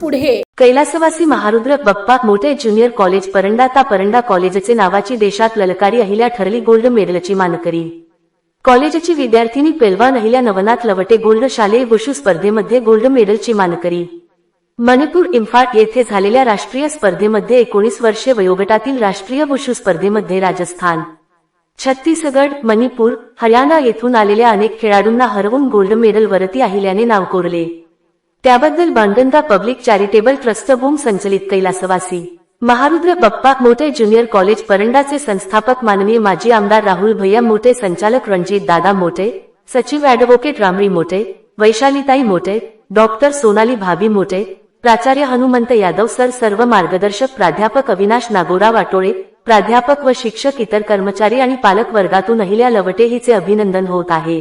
पुढे. कैलासवासी महारुद्र बप्पा मोठे ज्युनियर कॉलेज परंडा ता परंडा कॉलेजचे नावाची देशात ललकारी अहिल्या ठरली गोल्ड मेडलची मानकरी. कॉलेजची विद्यार्थिनी पेलवान अहिल्या नवनाथ लवटे गोल्ड शालेय वुशू स्पर्धेमध्ये गोल्ड मेडलची मानकरी. मणिपूर इम्फाट येथे झालेल्या राष्ट्रीय स्पर्धेमध्ये एकोणीस वर्षे वयोगटातील राष्ट्रीय वुशू स्पर्धेमध्ये राजस्थान. छत्तीसगड मणिपूर हरियाणा येथून आलेल्या अनेक खेळाडूंना हरवून गोल्ड मेडल वरती अहिल्याने नाव कोरले त्याबद्दल बांधंदा पब्लिक चॅरिटेबल ट्रस्ट बूम संचलित कैलासवासी. महारुद्र बप्पा मोठे ज्युनियर कॉलेज परंडाचे संस्थापक माननीय माजी आमदार राहुल भैया मोठे संचालक रणजित दादा मोठे सचिव ऍडव्होकेट रामरी मोठे वैशालीताई मोठे डॉक्टर सोनाली भाभी मोठे प्राचार्य हनुमंत यादव सर सर्व मार्गदर्शक प्राध्यापक अविनाश नागोरा वाटोळे प्राध्यापक व शिक्षक इतर कर्मचारी आणि पालक वर्गातून अहिल्या लवटे हिचे अभिनंदन होत आहे.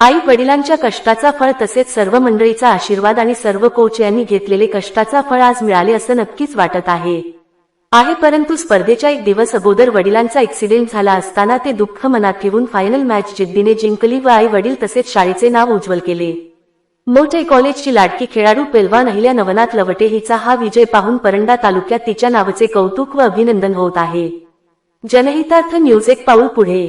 आई वडिलांच्या कष्टाचा फळ तसेच सर्व मंडळीचा आशीर्वाद आणि सर्व कोच यांनी घेतलेले कष्टाचा फळ आज मिळाले असं नक्कीच वाटत आहे. आहे परंतु स्पर्धेच्या एक दिवस अगोदर वडिलांचा ऍक्सिडेंट झाला असताना ते दुःख मनात ठेवून फायनल मॅच जिद्दीने जिंकली व आई वडील तसेच शाळेचे नाव उज्ज्वल केले. मोठे कॉलेजची लाडकी खेळाडू पेलवान अहिल्या नवनाथ लवटे हिचा हा विजय पाहून परंडा तालुक्यात तिच्या नावाचे कौतुक व अभिनंदन होत आहे. जनहितार्थ न्यूज एक पाऊल पुढे.